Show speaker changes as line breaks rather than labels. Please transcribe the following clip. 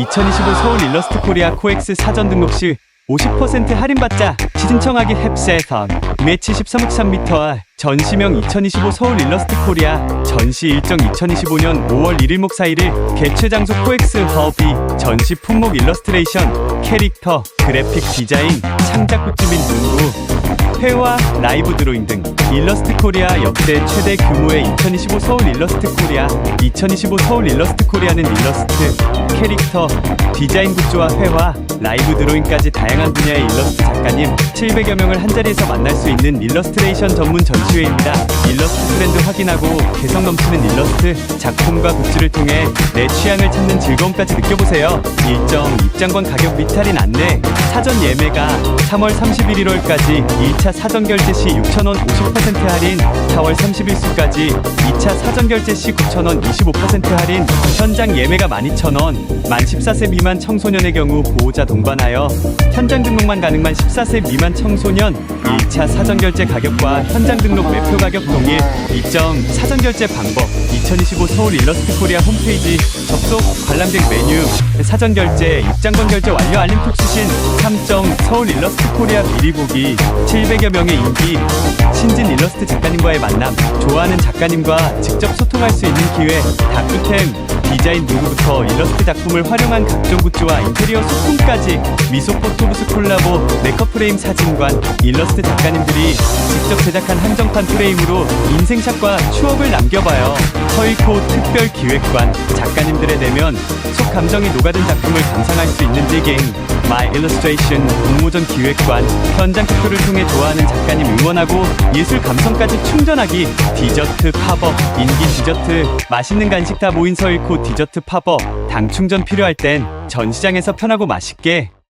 2025 서울 일러스트 코리아 코엑스 사전 등록 시 50% 할인받자 시즌청하기 햅세선 매치 13억 3m 전시명 2025 서울 일러스트 코리아 전시 일정 2025년 5월 1일 목 4일을 개최 장소 코엑스 허비 전시 품목 일러스트레이션 캐릭터 그래픽 디자인 창작 굿즈 및 문구 회화, 라이브 드로잉 등 일러스트 코리아 역대 최대 규모의 2025 서울 일러스트 코리아 2025 서울 일러스트 코리아는 일러스트, 캐릭터, 디자인 굿즈와 회화, 라이브 드로잉까지 다양한 분야의 일러스트 작가님 700여 명을 한자리에서 만날 수 있는 일러스트레이션 전문 전시회입니다. 일러스트 트렌드 확인하고 개성 넘치는 일러스트, 작품과 굿즈를 통해 내 취향을 찾는 즐거움까지 느껴보세요. 일정, 입장권 가격 및 할인 안내, 사전 예매가 3월 31일 1월까지 1차 사전 결제 시 6,000원 50% 할인, 4월 30일 수까지 2차 사전 결제 시 9,000원 25% 할인, 현장 예매가 12,000원, 만 14세 미만 청소년의 경우 보호자 동반하여 현장 등록만 가능만 14세 미만 청소년 1차 사전 결제 가격과 현장 등록 매표 가격 동일 입점 사전 결제 방법 2025 서울 일러스트 코리아 홈페이지 접속 관람객 메뉴 사전 결제 입장권 결제 완료 알림 톡 수신 3점 서울 일러스트 코리아 미리 보기 700여 명의 인기. 신진 일러스트 작가님과의 만남 좋아하는 작가님과 직접 소통할 수 있는 기회 다크템. 디자인 누구부터 일러스트 작품을 활용한 각종 굿즈와 인테리어 소품까지 미소 포토부스 콜라보 메이크업 프레임 사진관 일러스트 작가님들이 직접 제작한 한정판 프레임으로 인생샷과 추억을 남겨봐요 서일코 특별 기획관 작가님들의 내면 속 감정이 녹아든 작품을 감상할 수 있는 디깅 마이 일러스트레이션 공모전 기획관 현장 투표를 통해 좋아하는 작가님 응원하고 예술 감성까지 충전하기 디저트 팝업 인기 디저트 맛있는 간식 다 모인 서일코 디저트 팝업 당 충전 필요할 땐 전시장에서 편하고 맛있게